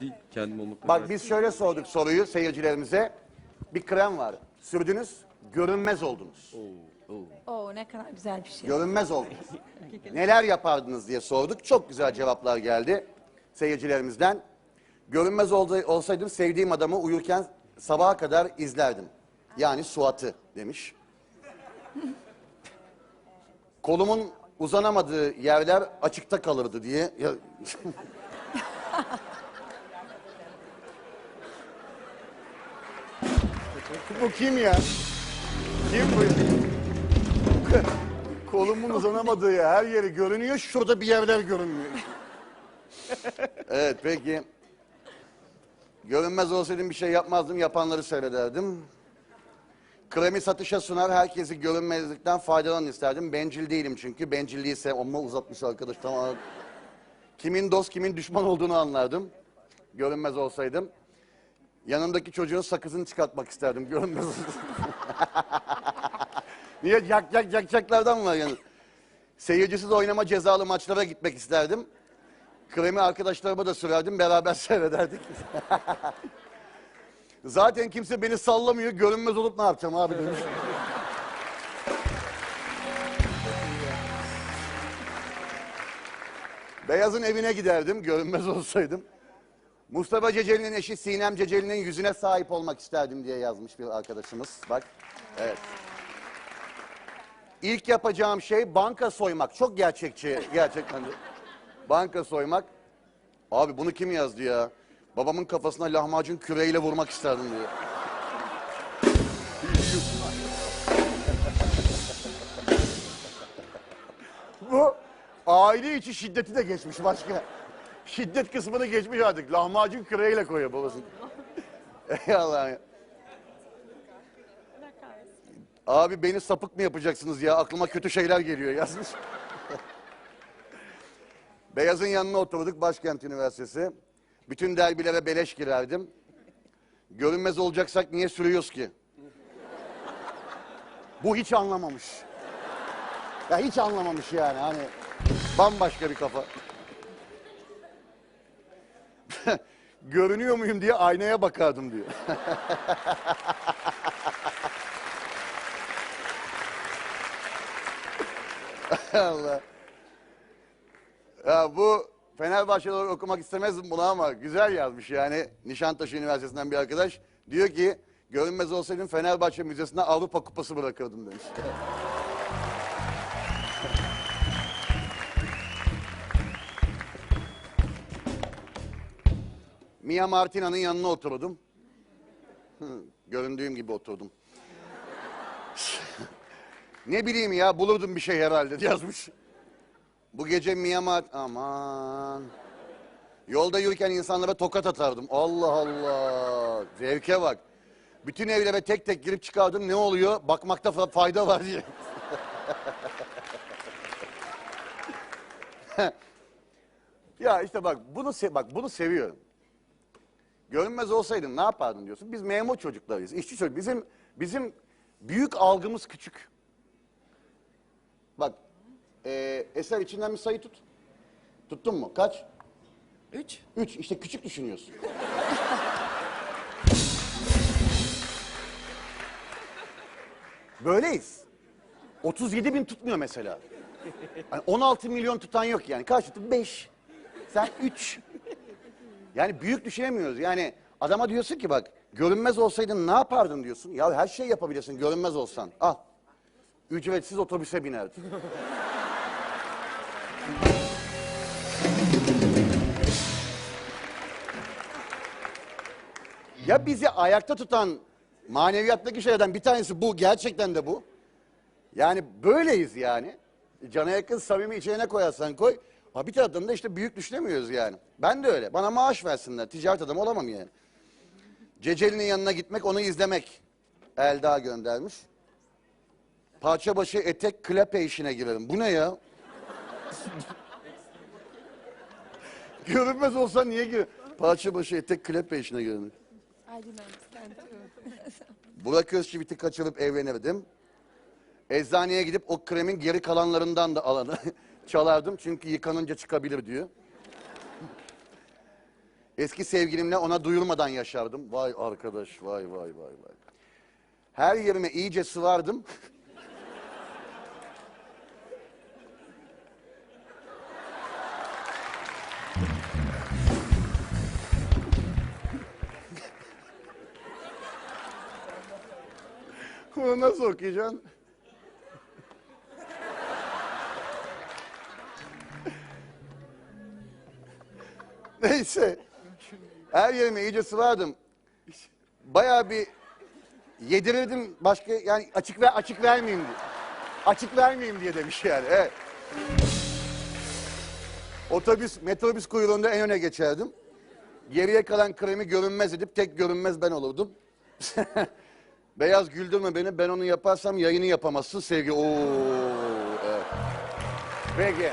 değil kendim olmakla. Bak biz şöyle sorduk soruyu seyircilerimize. Bir krem var. Sürdünüz, görünmez oldunuz. Oo ne kadar güzel bir şey. Görünmez oldunuz. Neler yapardınız diye sorduk. Çok güzel cevaplar geldi seyircilerimizden. Görünmez olsa- olsaydım sevdiğim adamı uyurken sabaha kadar izlerdim. Yani Suat'ı demiş. Kolumun uzanamadığı yerler açıkta kalırdı diye. Ya... bu kim ya? Kim bu? Kolumun uzanamadığı yer, her yeri görünüyor. Şurada bir yerler görünmüyor. evet peki. Görünmez olsaydım bir şey yapmazdım. Yapanları seyrederdim. Kremi satışa sunar. Herkesi görünmezlikten faydalanın isterdim. Bencil değilim çünkü. Bencilliği sev... Amma uzatmış arkadaş. Tamam. Kimin dost kimin düşman olduğunu anlardım. Görünmez olsaydım. Yanımdaki çocuğun sakızını çıkartmak isterdim. Görünmez. Niye yak yak yakacaklardan var yani. Seyircisiz oynama cezalı maçlara gitmek isterdim. Kremi arkadaşlarıma da sürerdim, beraber seyrederdik. Zaten kimse beni sallamıyor, görünmez olup ne yapacağım abi demiş. Beyaz'ın evine giderdim, görünmez olsaydım. Mustafa Ceceli'nin eşi Sinem Ceceli'nin yüzüne sahip olmak isterdim diye yazmış bir arkadaşımız. Bak, evet. İlk yapacağım şey banka soymak. Çok gerçekçi gerçekten. Banka soymak. Abi bunu kim yazdı ya? Babamın kafasına lahmacun küreğiyle vurmak isterdim diyor. Bu aile içi şiddeti de geçmiş başka. Şiddet kısmını geçmiş artık. Lahmacun küreğiyle koyuyor babasını. Ey Allah'ım ya. Abi beni sapık mı yapacaksınız ya? Aklıma kötü şeyler geliyor yazmış. Beyaz'ın yanına oturduk Başkent Üniversitesi. Bütün derbilere beleş girerdim. Görünmez olacaksak niye sürüyoruz ki? Bu hiç anlamamış. Ya hiç anlamamış yani hani bambaşka bir kafa. Görünüyor muyum diye aynaya bakardım diyor. Allah. Ya bu Fenerbahçe'de okumak istemezdim bunu ama güzel yazmış yani. Nişantaşı Üniversitesi'nden bir arkadaş. Diyor ki görünmez olsaydım Fenerbahçe Müzesi'ne Avrupa Kupası bırakırdım demiş. Mia Martina'nın yanına oturdum. Göründüğüm gibi oturdum. Ne bileyim ya bulurdum bir şey herhalde yazmış. Bu gece Miyamar... Aman. Yolda yürürken insanlara tokat atardım. Allah Allah. Zevke bak. Bütün evlere tek tek girip çıkardım. Ne oluyor? Bakmakta fa- fayda var diye. ya işte bak bunu bak bunu seviyorum. Görünmez olsaydın ne yapardın diyorsun. Biz memur çocuklarıyız. işçi çocuk. Bizim bizim büyük algımız küçük. Bak, e, eser içinden bir sayı tut. Tuttun mu? Kaç? Üç. Üç. İşte küçük düşünüyorsun. Böyleyiz. 37 bin tutmuyor mesela. Hani 16 milyon tutan yok yani. Kaç tuttu? 5. Sen 3. Yani büyük düşünemiyoruz. Yani adama diyorsun ki bak görünmez olsaydın ne yapardın diyorsun. Ya her şey yapabilirsin görünmez olsan. Al. Ücretsiz otobüse binerdin. Ya bizi ayakta tutan maneviyattaki şeylerden bir tanesi bu. Gerçekten de bu. Yani böyleyiz yani. Cana yakın samimi içine koyarsan koy. Ha bir taraftan işte büyük düşünemiyoruz yani. Ben de öyle. Bana maaş versinler. Ticaret adamı olamam yani. Ceceli'nin yanına gitmek, onu izlemek. Elda göndermiş. Parça başı etek klepe işine girelim. Bu ne ya? Görünmez olsa niye gir? Parça başı etek klepe işine girelim. Burak Özçivit'i kaçırıp evlenirdim. Eczaneye gidip o kremin geri kalanlarından da alanı çalardım. Çünkü yıkanınca çıkabilir diyor. Eski sevgilimle ona duyurmadan yaşardım. Vay arkadaş, vay vay vay vay. Her yerime iyice sıvardım. Bunu nasıl okuyacaksın? Neyse. Her yerime iyice sıvardım. Bayağı bir yedirirdim başka yani açık ver açık vermeyeyim diye. Açık vermeyeyim diye demiş yani. Evet. Otobüs, metrobüs kuyruğunda en öne geçerdim. Geriye kalan kremi görünmez edip tek görünmez ben olurdum. Beyaz güldürme beni. Ben onu yaparsam yayını yapamazsın sevgi. Oo, evet. Peki.